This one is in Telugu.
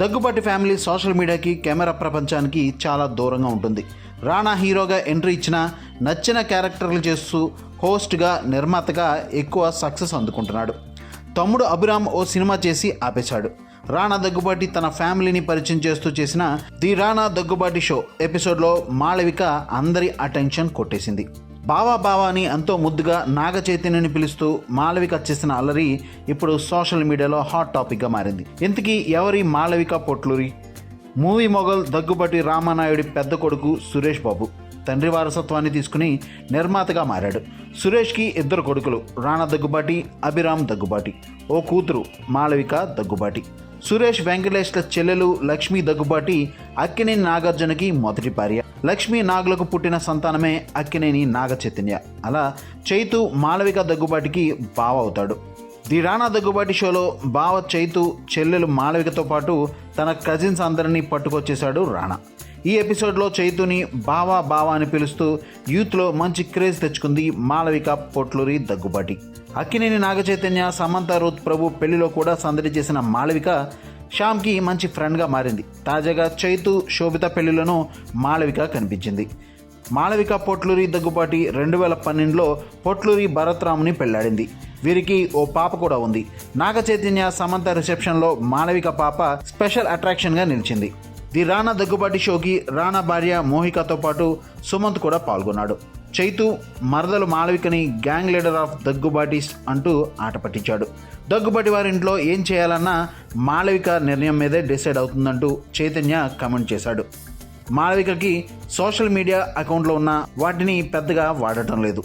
దగ్గుబాటి ఫ్యామిలీ సోషల్ మీడియాకి కెమెరా ప్రపంచానికి చాలా దూరంగా ఉంటుంది. రాణా హీరోగా ఎంట్రీ ఇచ్చిన నచ్చిన క్యారెక్టర్లు చేస్తూ హోస్ట్గా నిర్మాతగా ఎక్కువ సక్సెస్ అందుకుంటున్నాడు. తమ్ముడు అభిరామ్ ఓ సినిమా చేసి ఆపేశాడు. రాణా దగ్గుబాటి తన ఫ్యామిలీని పరిచయం చేస్తూ చేసిన ది రాణా దగ్గుబాటి షో ఎపిసోడ్లో మాళవిక అందరి అటెన్షన్ కొట్టేసింది. బావా బావా అని ఎంతో ముద్దుగా నాగ చైతన్యని పిలుస్తూ మాళవిక చేసిన అల్లరి ఇప్పుడు సోషల్ మీడియాలో హాట్ టాపిక్గా మారింది. ఇంతకీ ఎవరి మాలవిక పొట్లూరి? మూవీ మొగల్ దగ్గుబాటి రామానాయుడి పెద్ద కొడుకు సురేష్ బాబు. తండ్రి వారసత్వాన్ని తీసుకుని నిర్మాతగా మారాడు. సురేష్కి ఇద్దరు కొడుకులు రాణా దగ్గుబాటి అభిరామ్ దగ్గుబాటి. ఓ కూతురు మాలవిక దగ్గుబాటి. సురేష్ వెంకటేష్ల చెల్లెలు లక్ష్మీ దగ్గుబాటి అక్కినేని నాగార్జునకి మొదటి భార్య. లక్ష్మీ నాగులకు పుట్టిన సంతానమే అక్కినేని నాగ చైతన్య అలా చైతు మాళవిక దగ్గుబాటికి బావ అవుతాడు. ది రాణా దగ్గుబాటి షోలో బావ చైతు చెల్లెలు మాళవికతో పాటు తన కజిన్స్ అందరినీ పట్టుకొచ్చేశాడు రాణా. ఈ ఎపిసోడ్లో చైతుని బావా బావా అని పిలుస్తూ యూత్లో మంచి క్రేజ్ తెచ్చుకుంది మాళవిక పొట్లూరి దగ్గుబాటి. అక్కినేని నాగచైతన్య సమంత రూత్ ప్రభు పెళ్ళిలో కూడా సందడి చేసిన మాళవిక శ్యామ్కి మంచి ఫ్రెండ్గా మారింది. తాజాగా చైతు శోభిత పెళ్ళిలోనూ మాళవిక కనిపించింది. మాళవిక పొట్లూరి దగ్గుబాటి రెండు వేల పన్నెండులో పొట్లూరి భరత్రాముని పెళ్ళాడింది. వీరికి ఓ పాప కూడా ఉంది. నాగ చైతన్య సమంత రిసెప్షన్లో మాళవిక పాప స్పెషల్ అట్రాక్షన్గా నిలిచింది. ది రాణా దగ్గుబాటి షోకి రాణా భార్య మోహికతో పాటు సుమంత్ కూడా పాల్గొన్నాడు. చైతు మరదలు మాళవికని గ్యాంగ్ లీడర్ ఆఫ్ దగ్గుబాటిస్ అంటూ ఆట పట్టించాడు. దగ్గుబాటి వారి ఇంట్లో ఏం చేయాలన్నా మాళవిక నిర్ణయం మీదే డిసైడ్ అవుతుందంటూ చైతన్య కమెంట్ చేశాడు. మాళవికకి సోషల్ మీడియా అకౌంట్లో ఉన్న వాటిని పెద్దగా వాడటం లేదు.